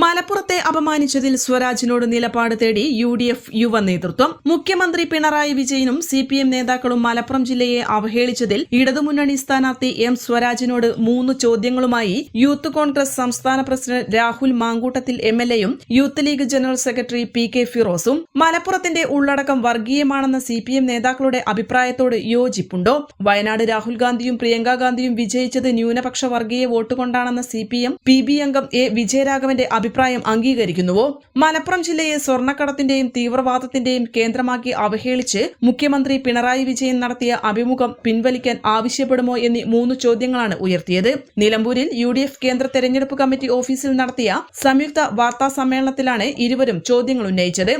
മലപ്പുറത്തെ അപമാനിച്ചതിൽ സ്വരാജിനോട് നിലപാട് തേടി യു ഡി എഫ് യുവ നേതൃത്വം. മുഖ്യമന്ത്രി പിണറായി വിജയനും സി പി എം നേതാക്കളും മലപ്പുറം ജില്ലയെ അവഹേളിച്ചതിൽ ഇടതുമുന്നണി സ്ഥാനാർത്ഥി എം സ്വരാജിനോട് മൂന്ന് ചോദ്യങ്ങളുമായി യൂത്ത് കോൺഗ്രസ് സംസ്ഥാന president Rahul Mamkootathil M L എയും youth league general secretary P K ഫിറോസും മലപ്പുറത്തിന്റെ ഉള്ളടക്കം വർഗീയമാണെന്ന സി പി എം നേതാക്കളുടെ അഭിപ്രായത്തോട് യോജിപ്പുണ്ടോ? വയനാട് രാഹുൽ ഗാന്ധിയും പ്രിയങ്കാ ഗാന്ധിയും വിജയിച്ചത് ന്യൂനപക്ഷ വർഗീയ വോട്ടുകൊണ്ടാണെന്ന C P M P B അംഗം എ വിജയരാഘവന്റെ അഭിപ്രായം അംഗീകരിക്കുന്നുവോ? മലപ്പുറം ജില്ലയെ സ്വർണക്കടത്തിന്റെയും തീവ്രവാദത്തിന്റെയും കേന്ദ്രമാക്കി അവഹേളിച്ച് മുഖ്യമന്ത്രി പിണറായി വിജയൻ നടത്തിയ അഭിമുഖം പിൻവലിക്കാൻ ആവശ്യപ്പെടുമോ എന്നീ മൂന്ന് ചോദ്യങ്ങളാണ് ഉയർത്തിയത്. നിലമ്പൂരിൽ യു കേന്ദ്ര തെരഞ്ഞെടുപ്പ് കമ്മിറ്റി ഓഫീസിൽ നടത്തിയ സംയുക്ത വാർത്താ സമ്മേളനത്തിലാണ് ഇരുവരും ചോദ്യങ്ങൾ ഉന്നയിച്ചത്.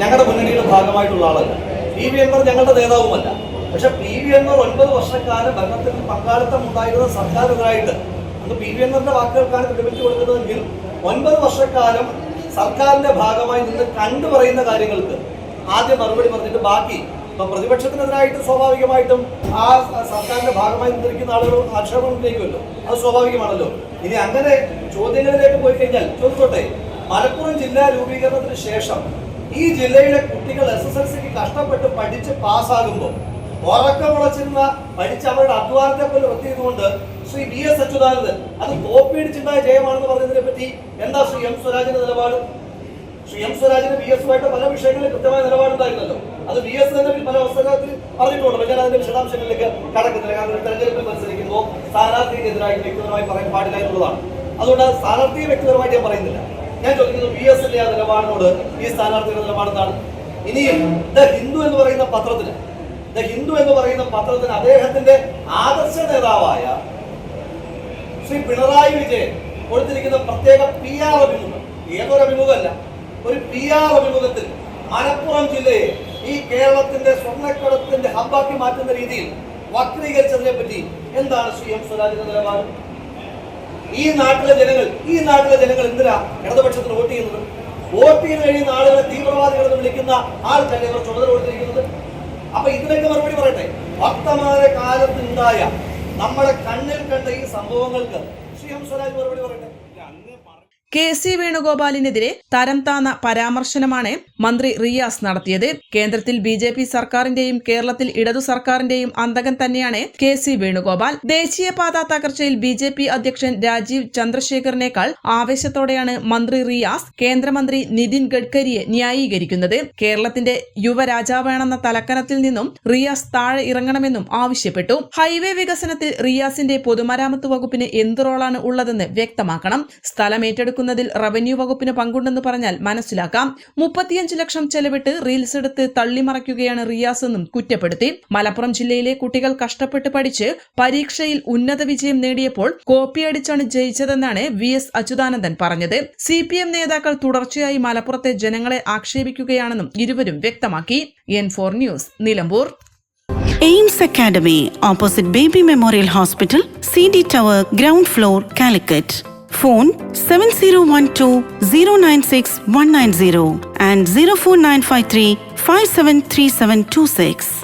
ഞങ്ങളുടെ ഭാഗമായിട്ടുള്ള പി വി ഞങ്ങളുടെ നേതാവുമല്ല. പക്ഷെ പി വി ഒൻപത് വർഷക്കാലം ഭരണത്തിൽ പങ്കാളിത്തം ഉണ്ടായിരുന്ന സർക്കാരുകളായിട്ട് അന്ന് പി വി എന്നറിന്റെ വാക്കുകൾക്കാണ് ക്രെഡിറ്റ് കൊടുക്കുന്നതെങ്കിൽ ഒൻപത് വർഷക്കാലം സർക്കാരിന്റെ ഭാഗമായി നിന്ന് കണ്ടു പറയുന്ന കാര്യങ്ങൾക്ക് ആദ്യം മറുപടി പറഞ്ഞിട്ട് ബാക്കി. ഇപ്പൊ പ്രതിപക്ഷത്തിനെതിരായിട്ട് സ്വാഭാവികമായിട്ടും ആ സർക്കാരിന്റെ ഭാഗമായി നിന്നിരിക്കുന്ന ആളുകൾ ആക്ഷേപം ഉന്നയിക്കുമല്ലോ. അത് സ്വാഭാവികമാണല്ലോ. ഇനി അങ്ങനെ ചോദ്യങ്ങളിലേക്ക് പോയി കഴിഞ്ഞാൽ ചോദിച്ചോട്ടെ മലപ്പുറം ജില്ലാ രൂപീകരണത്തിന് ശേഷം ഈ ജില്ലയിലെ കുട്ടികൾ എസ് എസ് എൽ സിക്ക് കഷ്ടപ്പെട്ട് പഠിച്ച് പാസ്സാകുമ്പോൾ ഉറക്കമുളച്ചിരുന്ന പഠിച്ച് അവരുടെ അധ്വാനത്തെ പോലെ വൃത്തിയതുകൊണ്ട് ശ്രീ വി എസ് അച്യുതാനന്ദൻ. അത് കോപ്പിയടിച്ചുണ്ടായ ജയമാണെന്ന് പറയുന്നതിനെ പറ്റി എന്താ ശ്രീ എം സ്വരാജിന്റെ നിലപാട്? ശ്രീ എം സ്വരാജിന് വി എസുമായിട്ട് പല വിഷയങ്ങളിൽ കൃത്യമായ നിലപാടുണ്ടായിരുന്നല്ലോ. അത് വി എസ് തന്നെ പല അവസരത്തിൽ പറഞ്ഞിട്ടുണ്ട്. ഞാൻ അതിന്റെ വിശദാംശങ്ങളിലേക്ക് കടക്കുന്നില്ല. കാരണം ഒരു തെരഞ്ഞെടുപ്പിൽ മത്സരിക്കുമ്പോൾ സ്ഥാനാർത്ഥിക്കെതിരായിട്ട് വ്യക്തിപരമായി പറയാൻ പാടില്ല എന്നുള്ളതാണ്. അതുകൊണ്ട് സ്ഥാനാർത്ഥിയെ വ്യക്തിപരമായിട്ട് ഞാൻ പറയുന്നില്ല. ഞാൻ ചോദിക്കുന്നു വി എസിന്റെ ആ നിലപാടിനോട് ഈ സ്ഥാനാർത്ഥിയുടെ നിലപാടെന്താണ് ഇനിയും ദ ഹിന്ദു എന്ന് പറയുന്ന പത്രത്തിന് ദ ഹിന്ദു എന്ന് പറയുന്ന പത്രത്തിന് അദ്ദേഹത്തിന്റെ ആദർശ നേതാവായ ശ്രീ പിണറായി വിജയൻ കൊടുത്തിരിക്കുന്ന പ്രത്യേക പി ആർ അഭിമുഖം. ഏതൊരു അഭിമുഖമല്ല ഒരു പി ആർ അഭിമുഖത്തിൽ മലപ്പുറം ജില്ലയെ ഈ കേരളത്തിന്റെ സ്വർണക്കടത്തിന്റെ ഹബ്ബാക്കി മാറ്റുന്ന രീതിയിൽ വക്രീകരിച്ചതിനെ പറ്റി എന്താണ് ശ്രീ എം സ്വരാജിന്റെ നിലപാട്? ഈ നാട്ടിലെ ജനങ്ങൾ ഈ നാട്ടിലെ ജനങ്ങൾ എന്തിനാ ഇടതുപക്ഷത്തിന് വോട്ട് ചെയ്യുന്നത്? വോട്ട് ചെയ്ത് കഴിയുന്ന ആളുകളെ തീവ്രവാദികൾ എന്ന് വിളിക്കുന്ന ആൾക്കാരെ ചുമതല കൊടുത്തിരിക്കുന്നത്? അപ്പൊ ഇതിനൊക്കെ മറുപടി പറയട്ടെ. വർത്തമാന കാലത്തുണ്ടായ നമ്മുടെ കണ്ണിൽ കണ്ട ഈ സംഭവങ്ങൾക്ക് ശ്രീ എം സ്വരാജ് മറുപടി പറയട്ടെ? കെ സി വേണുഗോപാലിനെതിരെ തരം താന്ന പരാമർശനമാണ് മന്ത്രി റിയാസ് നടത്തിയത്. കേന്ദ്രത്തിൽ ബി ജെ പി സർക്കാരിന്റെയും കേരളത്തിൽ ഇടതു സർക്കാരിന്റെയും അന്തകൻ തന്നെയാണ് കെ സി വേണുഗോപാൽ. ദേശീയപാത തകർച്ചയിൽ ബി ജെ പി അധ്യക്ഷൻ രാജീവ് ചന്ദ്രശേഖറിനേക്കാൾ ആവേശത്തോടെയാണ് മന്ത്രി റിയാസ് കേന്ദ്രമന്ത്രി നിതിൻ ഗഡ്കരിയെ ന്യായീകരിക്കുന്നത്. കേരളത്തിന്റെ യുവരാജാവാണെന്ന തലക്കനത്തിൽ നിന്നും റിയാസ് താഴെ ഇറങ്ങണമെന്നും ആവശ്യപ്പെട്ടു. ഹൈവേ വികസനത്തിൽ റിയാസിന്റെ പൊതുമരാമത്ത് വകുപ്പിന് എന്ത് റോളാണ് ഉള്ളതെന്ന് വ്യക്തമാക്കണം. സ്ഥലം ഏറ്റെടുക്കുന്നതിൽ റവന്യൂ വകുപ്പിന് പങ്കുണ്ടെന്ന് പറഞ്ഞാൽ മനസ്സിലാക്കാം. മുപ്പത്തിയഞ്ച് ലക്ഷം ചെലവിട്ട് റീൽസ് എടുത്ത് തള്ളിമറയ്ക്കുകയാണ് റിയാസ് എന്നും കുറ്റപ്പെടുത്തി. മലപ്പുറം ജില്ലയിലെ കുട്ടികൾ കഷ്ടപ്പെട്ട് പഠിച്ച് പരീക്ഷയിൽ ഉന്നത വിജയം നേടിയപ്പോൾ കോപ്പിയടിച്ചാണ് ജയിച്ചതെന്നാണ് വി എസ് അച്യുതാനന്ദൻ പറഞ്ഞത്. സി പി എം നേതാക്കൾ തുടർച്ചയായി മലപ്പുറത്തെ ജനങ്ങളെ ആക്ഷേപിക്കുകയാണെന്നും ഇരുവരും വ്യക്തമാക്കി. N four news Nilambur. AIMS academy opposite baby memorial hospital C D tower ground floor Calicut. phone 7012096 190 and 04953 573726.